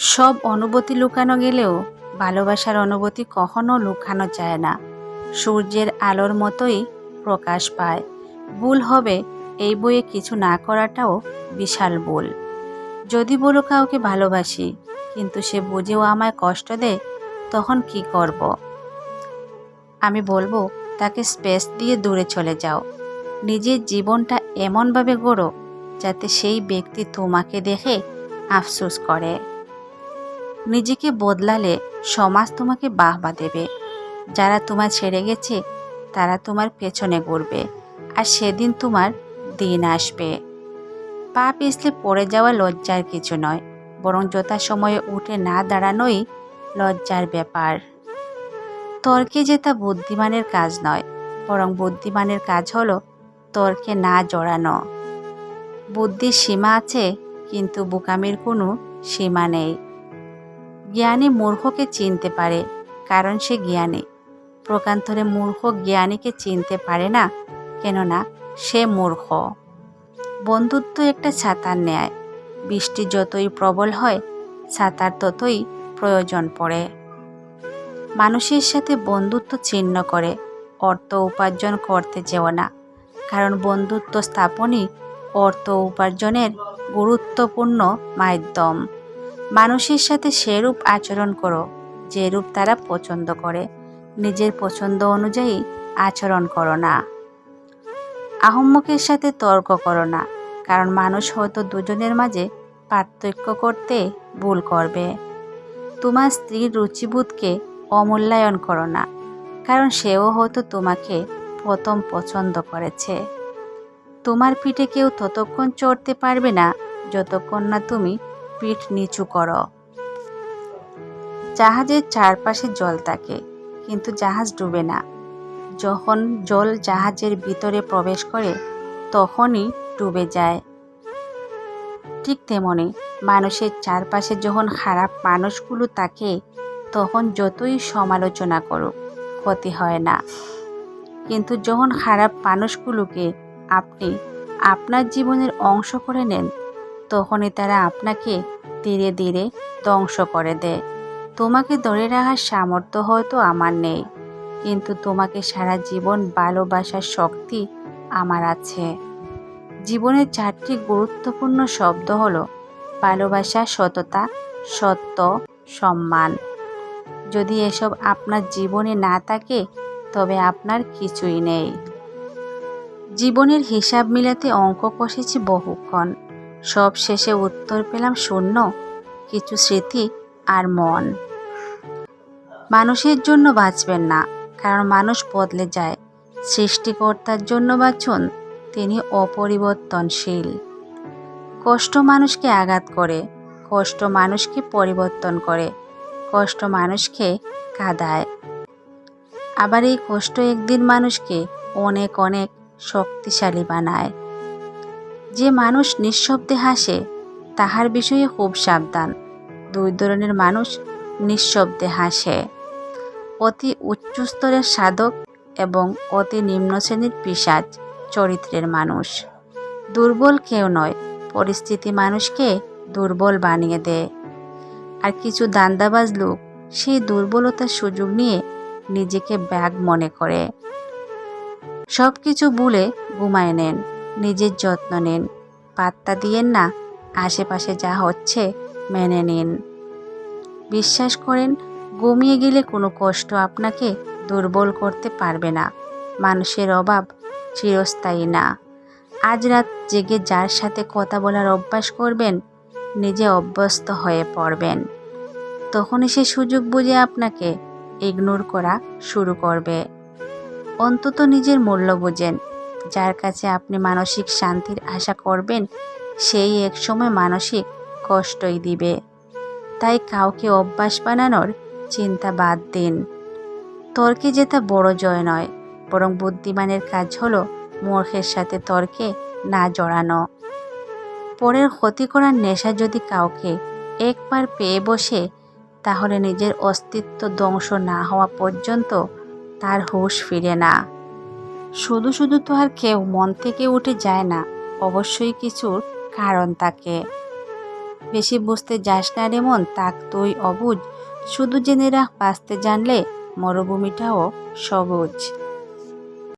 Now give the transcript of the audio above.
সব অনুভূতি লুকানো গেলেও ভালোবাসার অনুভূতি কখনো লুকানো যায় না। সূর্যের আলোর মতোই প্রকাশ পায়। ভুল হবে, এই বইয়ে কিছু না করাটাও বিশাল ভুল। যদি বলো কাউকে ভালোবাসি, কিন্তু সে বুঝেও আমায় কষ্ট দেয়, তখন কি করব। আমি বলব, তাকে স্পেস দিয়ে দূরে চলে যাও। নিজের জীবনটা এমনভাবে গড়ো, যাতে সেই ব্যক্তি তোমাকে দেখে আফসোস করে। নিজেকে বদলালে সমাজ তোমাকে বাহবা দেবে। যারা তোমার ছেড়ে গেছে, তারা তোমার পেছনে ঘুরবে আর সেদিন তোমার দিন আসবে। পা পিছলে পড়ে যাওয়া লজ্জার কিছু নয়, বরং যথাসময়ে উঠে না দাঁড়ানোই লজ্জার ব্যাপার। তর্কে জেতা বুদ্ধিমানের কাজ নয়, বরং বুদ্ধিমানের কাজ হলো তর্কে না জড়ানো। বুদ্ধির সীমা আছে, কিন্তু বোকামির কোনো সীমা নেই। জ্ঞানী মূর্খকে চিনতে পারে, কারণ সে জ্ঞানী। প্রকান্তরে মূর্খ জ্ঞানীকে চিনতে পারে না, কেননা সে মূর্খ। বন্ধুত্ব একটা ছাতার ন্যায়। বৃষ্টি যতই প্রবল হয়, ছাতার ততই প্রয়োজন পড়ে। মানুষের সাথে বন্ধুত্ব ছিন্ন করে, অর্থ উপার্জন করতে যেও না। কারণ বন্ধুত্ব স্থাপনই অর্থ উপার্জনের গুরুত্বপূর্ণ মাধ্যম। মানুষের সাথে সেরূপ আচরণ করো, যেরূপ তারা পছন্দ করে। নিজের পছন্দ অনুযায়ী আচরণ করো না। আহম্মকের সাথে তর্ক করো না, কারণ মানুষ হয়তো দুজনের মাঝে পার্থক্য করতে ভুল করবে। তোমার স্ত্রীর রুচিবোধকে অমূল্যায়ন করো না, কারণ সেও হয়তো তোমাকে প্রথম পছন্দ করেছে। তোমার পিঠে কেউ ততক্ষণ চড়তে পারবে না, যতক্ষণ না তুমি পিঠ নিচু করো। জাহাজের চারপাশে জল থাকে, কিন্তু জাহাজ ডুবে না। যখন জল জাহাজের ভিতরে প্রবেশ করে, তখনই ডুবে যায়। ঠিক তেমনি মানুষের চারপাশে যখন খারাপ মানুষগুলো থাকে, তখন যতই সমালোচনা করুক, ক্ষতি হয় না। কিন্তু যখন খারাপ মানুষগুলোকে আপনি আপনার জীবনের অংশ করে নেন তখনই তারা আপনাকে ধীরে ধীরে ধ্বংস করে দেয়। তোমাকে ধরে রাখার সামর্থ্য হয়তো আমার নেই, কিন্তু তোমাকে সারা জীবন ভালোবাসার শক্তি আমার আছে। জীবনের চারটি গুরুত্বপূর্ণ শব্দ হলো ভালোবাসা, সততা, সত্য, সম্মান। যদি এসব আপনার জীবনে না থাকে, তবে আপনার কিছুই নেই। জীবনের হিসাব মিলাতে অঙ্ক কষেছি বহুক্ষণ। সব শেষে উত্তর পেলাম শূন্য, কিছু স্মৃতি আর মন। মানুষের জন্য বাঁচবেন না, কারণ মানুষ বদলে যায়। সৃষ্টিকর্তার জন্য বাঁচুন, তিনি অপরিবর্তনশীল। কষ্ট মানুষকে আঘাত করে, কষ্ট মানুষকে পরিবর্তন করে, কষ্ট মানুষকে কাঁদায়। আবার এই কষ্ট একদিন মানুষকে অনেক অনেক শক্তিশালী বানায়। যে মানুষ নিঃশব্দে হাসে, তাহার বিষয়ে খুব সাবধান। দুই ধরনের মানুষ নিঃশব্দে হাসে। অতি উচ্চ স্তরের সাধক এবং অতি নিম্ন শ্রেণির পিসাজ চরিত্রের মানুষ। দুর্বল কেউ নয়, পরিস্থিতি মানুষকে দুর্বল বানিয়ে দেয়। আর কিছু দান্দাবাজ লোক সেই দুর্বলতার সুযোগ নিয়ে নিজেকে ব্যাগ মনে করে। সব কিছু ভুলে ঘুমায় নেন। নিজের যত্ন নিন। পাত্তা দিয়েন না, আশেপাশে যা হচ্ছে মেনে নিন। বিশ্বাস করেন, ঘুমিয়ে গেলে কোনো কষ্ট আপনাকে দুর্বল করতে পারবে না। মানুষের অভাব চিরস্থায়ী না। আজ রাত জেগে যার সাথে কথা বলার অভ্যাস করবেন, নিজে অভ্যস্ত হয়ে পড়বেন। তখনই সে সুযোগ বুঝে আপনাকে ইগনোর করা শুরু করবে। অন্তত নিজের মূল্য বোঝেন। যার কাছে আপনি মানসিক শান্তির আশা করবেন, সেই একসময় মানসিক কষ্টই দিবে। তাই কাউকে অভ্যাস বানানোর চিন্তা বাদ দিন। তর্কে জেতা বড় জয় নয়, বরং বুদ্ধিমানের কাজ হলো মূর্খের সাথে তর্কে না জড়ানো। পরের ক্ষতি করার নেশা যদি কাউকে একবার পেয়ে বসে, তাহলে নিজের অস্তিত্ব ধ্বংস না হওয়া পর্যন্ত তার হুঁশ ফিরে না। শুধু শুধু তো আর কেউ মন থেকে উঠে যায় না, অবশ্যই কিছুর কারণ তাকে। বেশি বুঝতে যাস না রে মন তাক তুই অবুজ শুধু জেনে রাখ, বাঁচতে জানলে মরুভূমিটাও সবুজ।